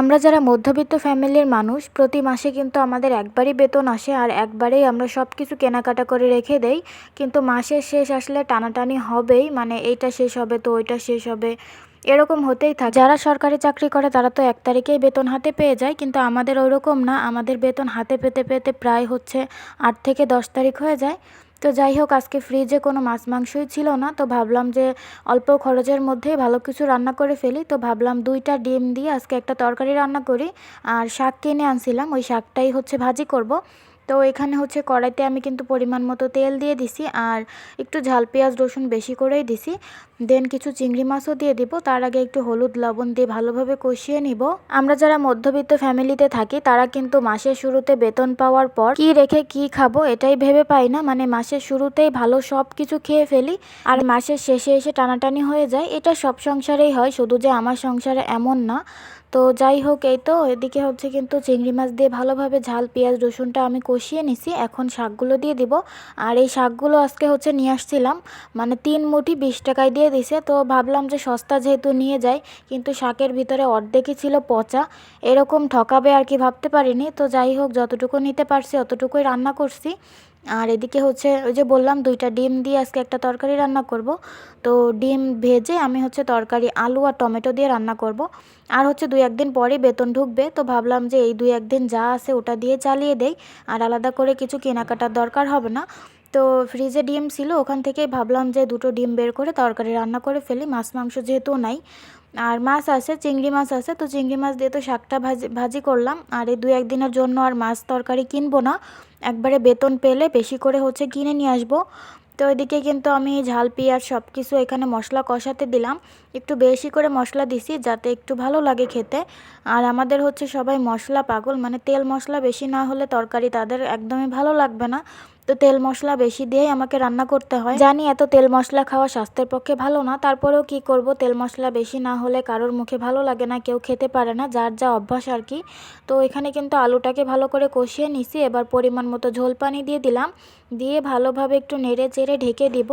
আমরা যারা মধ্যবিত্ত ফ্যামিলির মানুষ, প্রতি মাসে কিন্তু আমাদের একবারই বেতন আসে আর একবারেই আমরা সব কিছু কেনাকাটা করে রেখে দেই। কিন্তু মাসের শেষ আসলে টানাটানি হবেই মানে এইটা শেষ হবে তো ওইটা শেষ হবে, এরকম হতেই থাকে। যারা সরকারি চাকরি করে তারা তো এক তারিখেই বেতন হাতে পেয়ে যায়, কিন্তু আমাদের ওরকম না। আমাদের বেতন হাতে পেতে পেতে প্রায় হচ্ছে আট থেকে দশ তারিখ হয়ে যায়। তো যাই হোক, আজকে ফ্রিজে কোনো মাছ মাংসই ছিল না। তো ভাবলাম যে অল্প খরচের মধ্যেই ভালো কিছু রান্না করে ফেলি। তো ভাবলাম দুইটা ডিম দিয়ে আজকে একটা তরকারি রান্না করি। আর শাক কিনে আনছিলাম। ওই শাকটাই হচ্ছে ভাজি করব। তো এখানে হচ্ছে কড়াইতে আমি কিন্তু পরিমাণ মতো তেল দিয়ে দিছি আর একটু ঝাল পেঁয়াজ রসুন বেশি করেই দিছি। দেন কিছু চিংড়ি মাছও দিয়ে দিব, তার আগে একটু হলুদ লবণ দিয়ে ভালোভাবে কষিয়ে নিব। আমরা যারা মধ্যবিত্ত ফ্যামিলিতে থাকি, তারা কিন্তু মাসের শুরুতে বেতন পাওয়ার পর কি রেখে কি খাব এটাই ভেবে পাই না। মানে মাসের শুরুতেই ভালো সব কিছু খেয়ে ফেলি আর মাসের শেষে এসে টানাটানি হয়ে যায়। এটা সব সংসারেই হয়, শুধু যে আমার সংসারে এমন না। তো যাই হোক, এই তো এদিকে হচ্ছে কিন্তু চিংড়ি মাছ দিয়ে ভালোভাবে ঝাল, পেঁয়াজ, রসুনটা আমি কষিয়ে নিছি। এখন শাকগুলো দিয়ে দিব। আর এই শাকগুলো আজকে হচ্ছে নিয়ে আসছিলাম। মানে তিন মুঠি বিশ টাকায় দিয়ে দিছে। তো ভাবলাম যে সস্তা যেহেতু নিয়ে যাই, কিন্তু শাকের ভিতরে অর্ধেকই ছিল পচা। এরকম ঠকাবে আর কি ভাবতে পারিনি। তো যাই হোক, যতটুকু নিতে পারছি, অতটুকুই রান্না করছি। আর এদিকে হচ্ছে ওই যে বললাম দুইটা ডিম দিয়ে আজকে একটা তরকারি রান্না করব। তো ডিম ভেজে আমি হচ্ছে তরকারি, আলু আর টমেটো দিয়ে রান্না করব। আর হচ্ছে দুই একদিন পরে বেতন ঢুকবে, তো ভাবলাম যে এই দুই একদিন যা আছে ওটা দিয়ে চালিয়ে দেই। আর আলাদা করে কিছু কেনাকাটার দরকার হবে না। তো ফ্রিজে ডিম ছিল, ওখান থেকেই ভাবলাম যে দুটো ডিম বের করে তরকারি রান্না করে ফেলি। মাছ, মাংস যেহেতু নাই, আর মাছ আছে, চিংড়ি মাছ আছে, তো চিংড়ি মাছ দিয়ে তো শাকটা ভাজি ভাজি করলাম। আর এই দু একদিনের জন্য আর মাছ তরকারি কিনবো না, একবারে বেতন পেলে বেশি করে হচ্ছে কিনে নিয়ে আসব। তো ওইদিকে কিন্তু আমি ঝাল, পেঁয়াজ সব কিছু এখানে মশলা কষাতে দিলাম। একটু বেশি করে মশলা দিছি যাতে একটু ভালো লাগে খেতে। আর আমাদের হচ্ছে সবাই মশলা পাগল মানে তেল মশলা বেশি না হলে তরকারি তাদের একদমই ভালো লাগবে না। তো তেল মশলা বেশি দিয়েই আমাকে রান্না করতে হয়। জানি এত তেল মশলা খাওয়া স্বাস্থ্যের পক্ষে ভালো না, তারপরেও কি করব? তেল মশলা বেশি না হলে কারোর মুখে ভালো লাগে না, কেউ খেতে পারে না, যার যা অভ্যাস আর কি। তো এখানে কিন্তু আলুটাকে ভালো করে কষিয়ে নিছি, এবার পরিমাণ মতো ঝোল পানি দিয়ে দিলাম। দিয়ে ভালোভাবে একটু নেড়ে চেড়ে ঢেকে দিব।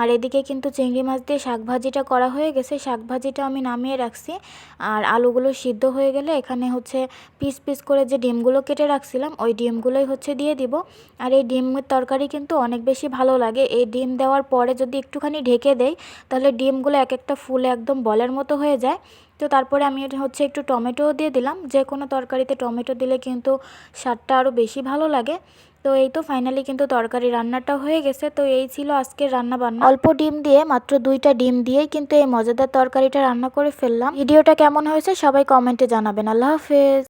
আর এদিকে কিন্তু চিংড়ি মাছ দিয়ে শাক ভাজিটা করা হয়ে গেছে শাক ভাজিটা আমি নামিয়ে রাখছি। আর আলুগুলো সিদ্ধ হয়ে গেলে এখানে হচ্ছে পিস পিস করে যে ডিমগুলো কেটে রাখছিলাম, ওই ডিমগুলোই হচ্ছে দিয়ে দিব। আর এই ডিমের তরকারি কিন্তু অনেক বেশি ভালো লাগে। এই ডিম দেওয়ার পরে যদি একটুখানি ঢেকে দেই, তাহলে ডিমগুলো এক একটা ফুলে একদম বলের মতো হয়ে যায়। তো তারপরে আমি হচ্ছে একটু টমেটোও দিয়ে দিলাম। যে কোনো তরকারিতে টমেটো দিলে কিন্তু স্বাদটা আরও বেশি ভালো লাগে। তো এই তো ফাইনালি কিন্তু তরকারি রান্নাটা হয়ে গেছে। তো এই ছিল আজকের রান্না বান্না অল্প ডিম দিয়ে মাত্র দুইটা ডিম দিয়েই কিন্তু এই মজাদার তরকারিটা রান্না করে ফেললাম। ভিডিওটা কেমন হয়েছে সবাই কমেন্টে জানাবেন। আল্লাহ হাফেজ।